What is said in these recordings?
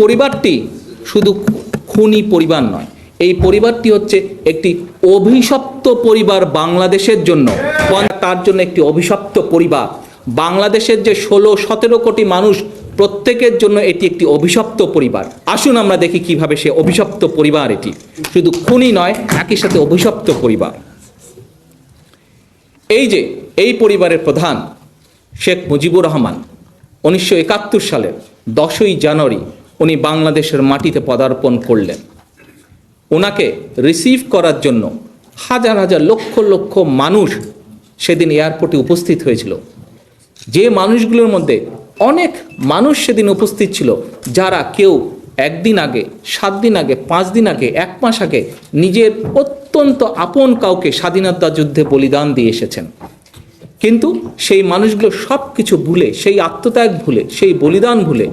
পরিবারটি শুধু খুনি পরিবার নয়, এই পরিবারটি হচ্ছে একটি অভিশপ্ত পরিবার বাংলাদেশের জন্য। তার জন্য একটি অভিশপ্ত পরিবার। বাংলাদেশের যে ষোলো, সতেরো কোটি মানুষ, প্রত্যেকের জন্য এটি একটি অভিশপ্ত পরিবার। আসুন আমরা দেখি কীভাবে সে অভিশপ্ত পরিবার এটি। শুধু খুনি নয়, একই সাথে অভিশপ্ত পরিবার। এই যে, এই পরিবারের প্রধান শেখ মুজিবুর রহমান, উনিশশো একাত্তর সালের দশই জানুয়ারি উনি বাংলাদেশের মাটিতে পদার্পণ করলেন। ওনাকে রিসিভ করার জন্য হাজার হাজার লক্ষ লক্ষ মানুষ সেদিন এয়ারপোর্টে উপস্থিত হয়েছিল। যে মানুষগুলোর মধ্যে অনেক মানুষ সেদিন উপস্থিত ছিল, যারা কেউ একদিন আগে, সাত দিন আগে, পাঁচ দিন আগে, এক মাস আগে নিজের অত্যন্ত আপন কাউকে স্বাধীনতা যুদ্ধে বলিদান দিয়ে এসেছেন। কিন্তু সেই মানুষগুলো সব কিছু ভুলে, সেই আত্মত্যাগ ভুলে, সেই বলিদান ভুলে,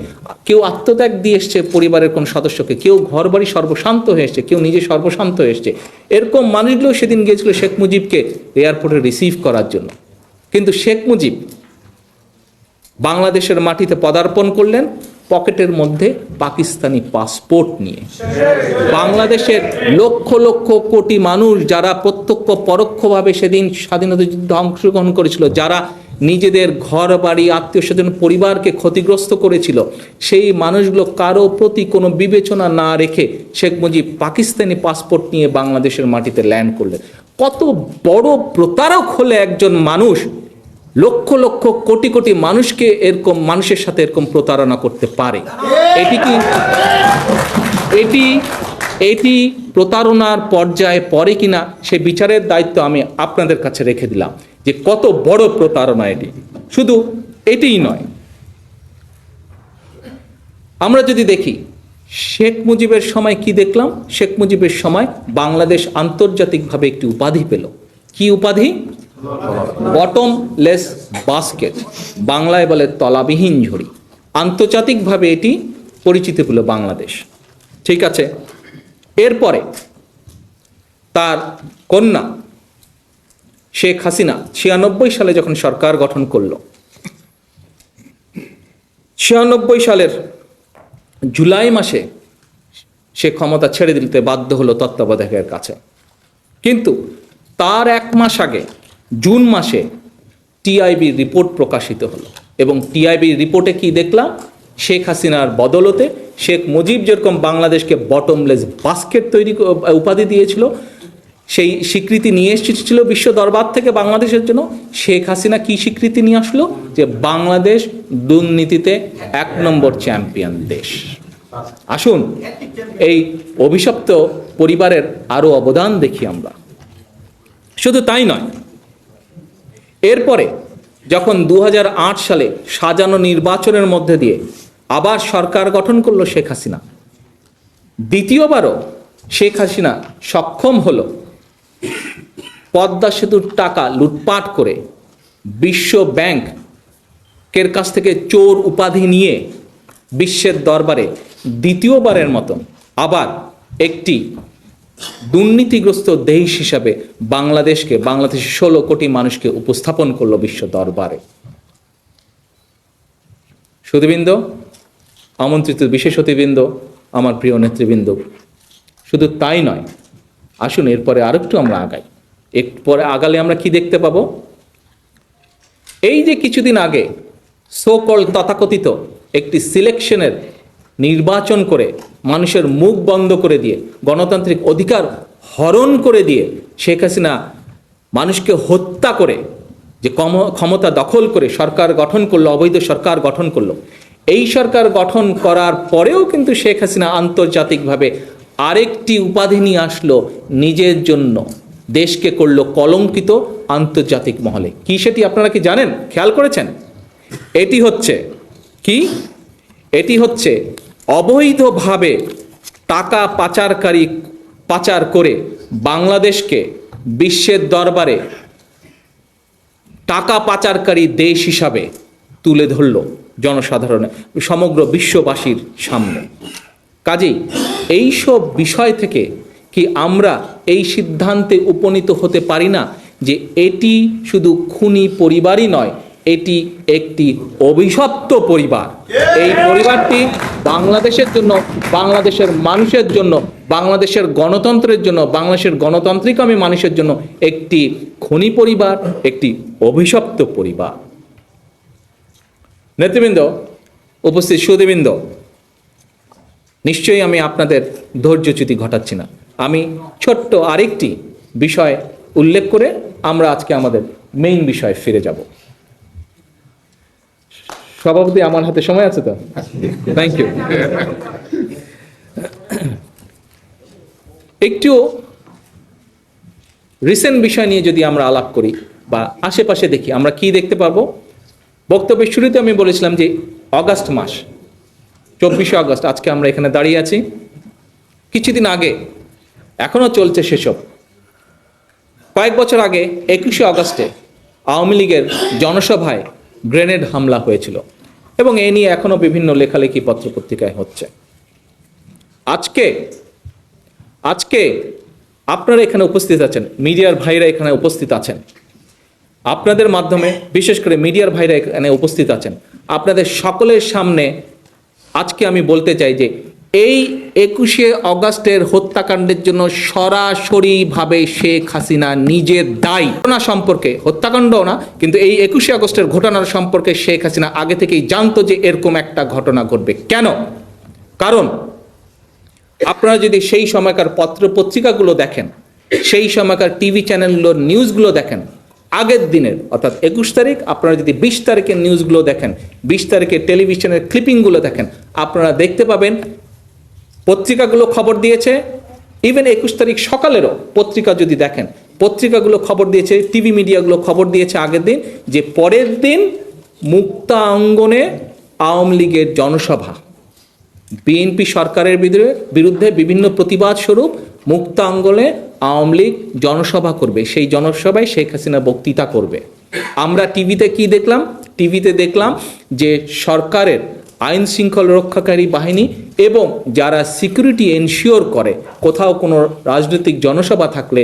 কেউ আত্মত্যাগ দিয়ে এসছে পরিবারের কোন সদস্যকে, কেউ ঘর বাড়ি সর্বশান্ত হয়ে এসছে, কেউ নিজে সর্বশান্ত হয়ে এসছে। এরকম মানুষগুলো সেদিন গিয়েছিল শেখ মুজিবকে এয়ারপোর্টে রিসিভ করার জন্য। কিন্তু শেখ মুজিব বাংলাদেশের মাটিতে পদার্পণ করলেন পকেটের মধ্যে পাকিস্তানি পাসপোর্ট নিয়ে। বাংলাদেশের লক্ষ লক্ষ কোটি মানুষ যারা প্রত্যক্ষ পরোক্ষভাবে সেদিন স্বাধীনতা যুদ্ধে অংশগ্রহণ করেছিল, যারা নিজেদের ঘর, বাড়ি, আত্মীয় স্বজন, পরিবারকে ক্ষতিগ্রস্ত করেছিল, সেই মানুষগুলো কারও প্রতি কোনো বিবেচনা না রেখে শেখ মুজিব পাকিস্তানি পাসপোর্ট নিয়ে বাংলাদেশের মাটিতে ল্যান্ড করলেন। কত বড় প্রতারক হলে একজন মানুষ লক্ষ লক্ষ কোটি কোটি মানুষকে এরকম, মানুষের সাথে এরকম প্রতারণা করতে পারে। এটি কি? এটি এটি প্রতারণার পর্যায়ে পড়ে কিনা সে বিচারের দায়িত্ব আমি আপনাদের কাছে রেখে দিলাম যে কত বড় প্রতারণা এটি। শুধু এটিই নয়। আমরা যদি দেখি, শেখ মুজিবের সময় কি দেখলাম? শেখ মুজিবের সময় বাংলাদেশ আন্তর্জাতিকভাবে একটি উপাধি পেল। কি উপাধি? বটম লেস বাস্কেট বাংলায় বলে তলাবিহীন ঝুড়ি। আন্তর্জাতিকভাবে এটি পরিচিতি পেল বাংলাদেশ। ঠিক আছে? এরপরে তার কন্যা শেখ হাসিনা ছিয়ানব্বই সালে যখন সরকার গঠন করল, ছিয়ানব্বই সালের জুলাই মাসে সে ক্ষমতা ছেড়ে দিতে বাধ্য হলো তত্ত্বাবধায়কের কাছে। কিন্তু তার এক মাস আগে জুন মাসে টিআইবির রিপোর্ট প্রকাশিত হলো। এবং টিআইবির রিপোর্টে কি দেখলাম? শেখ হাসিনার বদলতে শেখ মুজিব যেরকম বাংলাদেশকে বটমলেস বাস্কেট তৈরি উপাধি দিয়েছিল, সেই স্বীকৃতি নিয়ে এসেছিল বিশ্ব দরবার থেকে বাংলাদেশের জন্য। শেখ হাসিনা কি স্বীকৃতি নিয়ে আসলো? যে বাংলাদেশ দুর্নীতিতে এক নম্বর চ্যাম্পিয়ন দেশ। আসুন, এই অভিশপ্ত পরিবারের আরও অবদান দেখি আমরা। শুধু তাই নয় এরপরে যখন দু হাজার আট সালে সাজানো নির্বাচনের মধ্যে দিয়ে আবার সরকার গঠন করল শেখ হাসিনা, দ্বিতীয়বারও শেখ হাসিনা সক্ষম হল পদ্মা সেতুর টাকা লুটপাট করে বিশ্ব ব্যাংকের কাছ থেকে চোর উপাধি নিয়ে বিশ্বের দরবারে দ্বিতীয়বারের মতন আবার একটি দুর্নীতিগ্রস্ত দেশ হিসাবে বাংলাদেশকে, বাংলাদেশের ষোলো কোটি মানুষকে উপস্থাপন করল বিশ্ব দরবারে। সুদীবৃন্দ আমন্ত্রিত বিশেষ অতিবৃন্দ আমার প্রিয় নেতৃবৃন্দ, শুধু তাই নয়, আসুন এরপরে আরেকটু আমরা আগাই। একটু পরে আগালে আমরা কি দেখতে পাবো? এই যে কিছুদিন আগে সোকল তথাকথিত একটি সিলেকশনের নির্বাচন করে, মানুষের মুখ বন্ধ করে দিয়ে, গণতান্ত্রিক অধিকার হরণ করে দিয়ে শেখ হাসিনা মানুষকে হত্যা করে, যে কম- ক্ষমতা দখল করে সরকার গঠন করল, অবৈধ সরকার গঠন করল, এই সরকার গঠন করার পরেও কিন্তু শেখ হাসিনা আন্তর্জাতিকভাবে আরেকটি উপাধি নিয়ে আসলো নিজের জন্য, দেশকে করল কলঙ্কিত আন্তর্জাতিক মহলে। কি সেটি আপনারা কি জানেন? খেয়াল করেছেন? এটি হচ্ছে কি? এটি হচ্ছে অবৈধভাবে টাকা পাচারকারী পাচার করে বাংলাদেশকে বিশ্বের দরবারে টাকা পাচারকারী দেশ হিসাবে তুলে ধরল জনসাধারণ, সমগ্র বিশ্ববাসীর সামনে। কাজেই এইসব বিষয় থেকে কি আমরা এই সিদ্ধান্তে উপনীত হতে পারি না যে এটি শুধু খুনি পরিবারই নয় এটি একটি অভিশপ্ত পরিবার। এই পরিবারটি বাংলাদেশের জন্য বাংলাদেশের মানুষের জন্য বাংলাদেশের গণতন্ত্রের জন্য বাংলাদেশের গণতান্ত্রিকামী মানুষের জন্য একটি খনি পরিবার একটি অভিশপ্ত পরিবার। নেতৃবৃন্দ উপস্থিত সুদীবৃন্দ নিশ্চয়ই আমি আপনাদের ধৈর্যচ্যুতি ঘটাচ্ছি না। আমি ছোট্ট আরেকটি বিষয় উল্লেখ করে আমরা আজকে আমাদের মেইন বিষয়ে ফিরে যাব। সভাপতি, আমার হাতে সময় আছে তো? থ্যাংক ইউ একটু রিসেন্ট বিষয় নিয়ে যদি আমরা আলাপ করি বা আশেপাশে দেখি, আমরা কি দেখতে পারব? বক্তব্যের শুরুতে আমি বলেছিলাম যে অগাস্ট মাস, চব্বিশে আগস্ট আজকে আমরা এখানে দাঁড়িয়ে আছি। কিছুদিন আগে এখনও চলছে সেসব। কয়েক বছর আগে, একুশে আগস্টে আওয়ামী লীগের জনসভায় গ্রেনেড হামলা হয়েছিল এবং এ নিয়ে এখনও বিভিন্ন লেখালেখি পত্রপত্রিকায় হচ্ছে। আজকে আজকে আপনারা এখানে উপস্থিত আছেন, মিডিয়ার ভাইরা এখানে উপস্থিত আছেন। আপনাদের মাধ্যমে, বিশেষ করে মিডিয়ার ভাইরা এখানে উপস্থিত আছেন। আপনাদের সকলের সামনে আজকে আমি বলতে চাই যে এই একুশে অগাস্টের হত্যাকাণ্ডের জন্য সরাসরিভাবে শেখ হাসিনা নিজের দায়ী। ঘটনা সম্পর্কে, হত্যাকাণ্ডও না, কিন্তু এই একুশে আগস্টের ঘটনার সম্পর্কে শেখ হাসিনা আগে থেকেই জানতো যে এরকম একটা ঘটনা ঘটবে। কেন? কারণ, আপনারা যদি সেই সময়কার পত্র পত্রিকাগুলো দেখেন, সেই সময়কার টিভি চ্যানেলগুলোর নিউজগুলো দেখেন, আগের দিনের, অর্থাৎ একুশ তারিখ, আপনারা যদি বিশ তারিখের নিউজগুলো দেখেন, বিশ তারিখের টেলিভিশনের ক্লিপিংগুলো দেখেন, আপনারা দেখতে পাবেন পত্রিকাগুলো খবর দিয়েছে। ইভেন একুশ তারিখ সকালেরও পত্রিকা যদি দেখেন, পত্রিকাগুলো খবর দিয়েছে, টিভি মিডিয়াগুলো খবর দিয়েছে আগের দিন যে পরের দিন মুক্তা অঙ্গনে আওয়ামী লীগের জনসভা। বিএনপি সরকারের বিরুদ্ধে বিভিন্ন প্রতিবাদ স্বরূপ মুক্তাঙ্গলে আওয়ামী লীগ জনসভা করবে। সেই জনসভায় শেখ হাসিনা বক্তৃতা করবে। আমরা টিভিতে কি দেখলাম? টিভিতে দেখলাম যে সরকারের আইন শৃঙ্খল রক্ষাকারী বাহিনী এবং যারা সিকিউরিটি এনশিওর করে, কোথাও কোনো রাজনৈতিক জনসভা থাকলে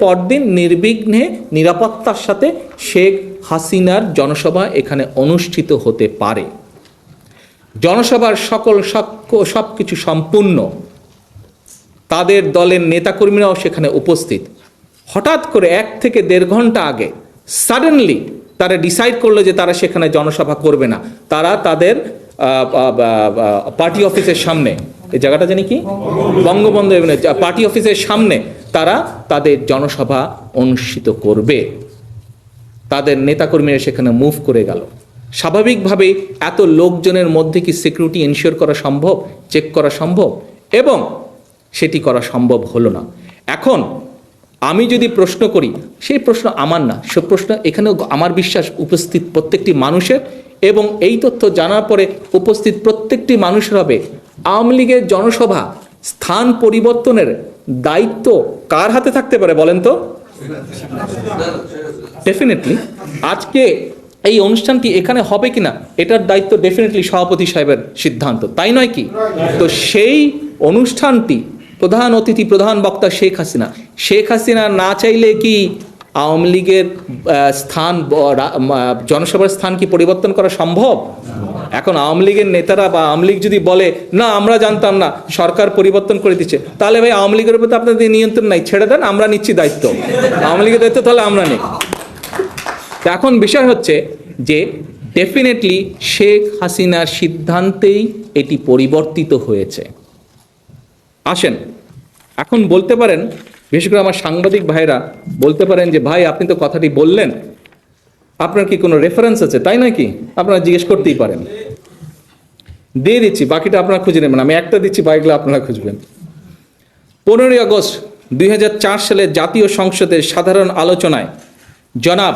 পরদিন নির্বিঘ্নে নিরাপত্তার সাথে শেখ হাসিনার জনসভা এখানে অনুষ্ঠিত হতে পারে। জনসভার সকল সব কিছু সম্পূর্ণ। তাদের দলের নেতাকর্মীরাও সেখানে উপস্থিত। হঠাৎ করে এক থেকে দেড় ঘণ্টা আগে সাডেনলি তারা ডিসাইড করল যে তারা সেখানে জনসভা করবে না। তারা তাদের পার্টি অফিসের সামনে, এই জায়গাটা জানি কি? বঙ্গবন্ধু পার্টি অফিসের সামনে তারা তাদের জনসভা অনুষ্ঠিত করবে। তাদের নেতাকর্মীরা সেখানে মুভ করে গেল। স্বাভাবিকভাবেই এত লোকজনের মধ্যে কি সিকিউরিটি এনশিওর করা সম্ভব চেক করা সম্ভব? এবং সেটি করা সম্ভব হলো না। এখন আমি যদি প্রশ্ন করি, সেই প্রশ্ন আমার না, সে প্রশ্ন এখানেও আমার বিশ্বাস উপস্থিত প্রত্যেকটি মানুষের এবং এই তথ্য জানার পরে উপস্থিত প্রত্যেকটি মানুষের হবে। আওয়ামী লীগের জনসভা স্থান পরিবর্তনের দায়িত্ব কার হাতে থাকতে পারে বলেন তো? ডেফিনেটলি আজকে এই অনুষ্ঠানটি এখানে হবে কিনা, এটার দায়িত্ব ডেফিনেটলি সভাপতি সাহেবের সিদ্ধান্ত, তাই নয় কি? তো সেই অনুষ্ঠানটি প্রধান অতিথি, প্রধান বক্তা শেখ হাসিনা। শেখ হাসিনা না চাইলে কি আওয়ামী লীগের স্থান জনসভার স্থান কি পরিবর্তন করা সম্ভব? এখন আওয়ামী লীগের নেতারা বা আওয়ামী লীগ যদি বলে, না, আমরা জানতাম না, সরকার পরিবর্তন করে দিচ্ছে। তাহলে ভাই আওয়ামী লীগের উপর তো আপনাদের নিয়ন্ত্রণ নাই। ছেড়ে দেন, আমরা নিচ্ছি দায়িত্ব। আওয়ামী লীগের দায়িত্ব তাহলে আমরা নিই। এখন বিষয় হচ্ছে যে ডেফিনেটলি শেখ হাসিনার সিদ্ধান্তেই এটি পরিবর্তিত হয়েছে। আসেন। এখন বলতে পারেন, বিশেষ করে আমার সাংবাদিক ভাইরা বলতে পারেন যে, ভাই, আপনি তো কথাটি বললেন। আপনার কি কোনো রেফারেন্স আছে? তাই নয় কি আপনারা জিজ্ঞেস করতেই পারেন। দিয়ে দিচ্ছি, বাকিটা আপনারা খুঁজে নেবেন। আমি একটা দিচ্ছি, বাকিগুলো আপনারা খুঁজবেন। পনেরোই আগস্ট দুই হাজার চার সালে জাতীয় সংসদের সাধারণ আলোচনায় জনাব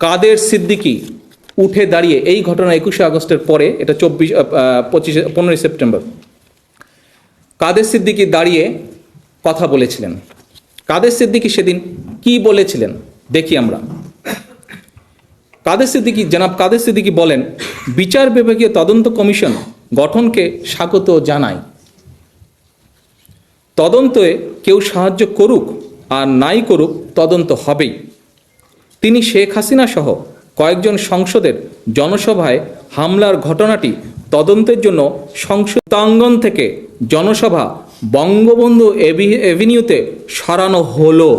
কাদের সিদ্দিকি উঠে দাঁড়িয়ে এই ঘটনা একুশে আগস্টের পরে, এটা চব্বিশ পঁচিশে, পনেরোই সেপ্টেম্বর কাদের সিদ্দিকি দাঁড়িয়ে কথা বলেছিলেন? কাদের সিদ্দিকি সেদিন কি বলেছিলেন? দেখি আমরা। কাদের সিদ্দিকি, জনাব কাদের সিদ্দিকি বলেন, বিচার বিভাগীয় তদন্ত কমিশন গঠনকে স্বাগত জানায়। তদন্তে কেউ সাহায্য করুক আর নাই করুক তদন্ত হবেই। তিনি শেখ হাসিনা সহ কয়েকজন সংসদের জনসভায় হামলার ঘটনাটি তদন্তের জন্য সংসদাঙ্গন থেকে জনসভা বঙ্গবন্ধু এভিনিউতে সরানো হলো।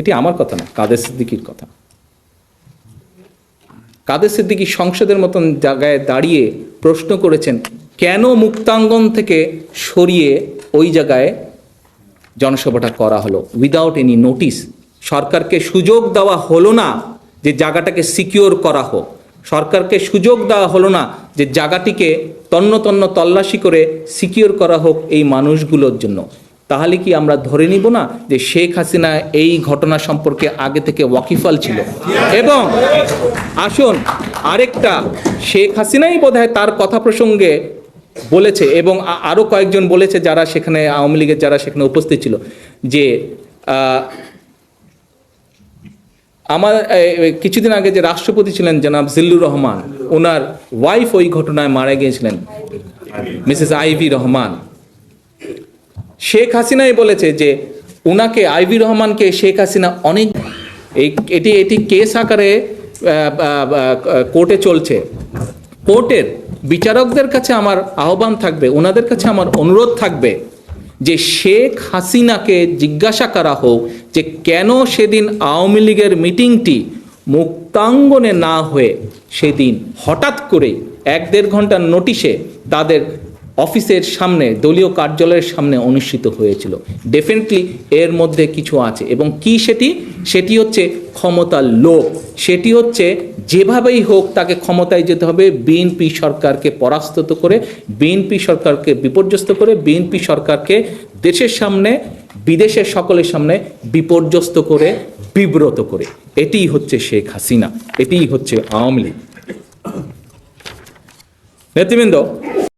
এটি আমার কথা না, কাদের সিদ্দিকির কথা। কাদের সিদ্দিকি সংসদের মতন জায়গায় দাঁড়িয়ে প্রশ্ন করেছেন, কেন মুক্তাঙ্গন থেকে সরিয়ে ওই জায়গায় জনসভাটা করা হলো? উইদাউট এনি নোটিস সরকারকে সুযোগ দেওয়া হলো না। যে জায়গাটাকে সিকিওর করা হোক। সরকারকে সুযোগ দেওয়া হলো না যে জায়গাটিকে তন্ন তন্ন তল্লাশি করে সিকিওর করা হোক এই মানুষগুলোর জন্য। তাহলে কি আমরা ধরে নিব না যে শেখ হাসিনা এই ঘটনা সম্পর্কে আগে থেকে ওয়াকিফাল ছিল? এবং আসুন, আরেকটা, শেখ হাসিনাই বোধহয় তার কথা প্রসঙ্গে বলেছে এবং আরও কয়েকজন বলেছে যারা সেখানে আওয়ামী লীগের যারা সেখানে উপস্থিত ছিল যে আমার কিছুদিন আগে যে রাষ্ট্রপতি ছিলেন জনাব জিল্লুর রহমান ওনার ওয়াইফ ওই ঘটনায় মারা গিয়েছিলেন মিসেস আইভি রহমান। শেখ হাসিনাই বলেছে যে ওনাকে আইভি রহমানকে শেখ হাসিনা অনেক, এই, এটি এটি কেস আকারে কোর্টে চলছে। কোর্টের বিচারকদের কাছে আমার আহ্বান থাকবে ওনাদের কাছে আমার অনুরোধ থাকবে যে শেখ হাসিনাকে জিজ্ঞাসা করা হোক যে কেন সেদিন আওয়ামী লীগের মিটিংটি মুক্তাঙ্গনে না হয়ে সেদিন হঠাৎ করে এক দেড় ঘণ্টার নোটিশে তাদের অফিসের সামনে, দলীয় কার্যালয়ের সামনে অনুষ্ঠিত হয়েছিল। ডেফিনেটলি এর মধ্যে কিছু আছে। এবং কি সেটি? সেটি হচ্ছে ক্ষমতার লোভ। সেটি হচ্ছে যেভাবেই হোক তাকে ক্ষমতায় যেতে হবে। বিএনপি সরকারকে পরাস্ত করে বিএনপি সরকারকে বিপর্যস্ত করে বিএনপি সরকারকে দেশের সামনে, বিদেশের সকলের সামনে বিপর্যস্ত করে, বিব্রত করে। এটিই হচ্ছে শেখ হাসিনা। এটিই হচ্ছে আওয়ামী লীগ। নেতৃবৃন্দ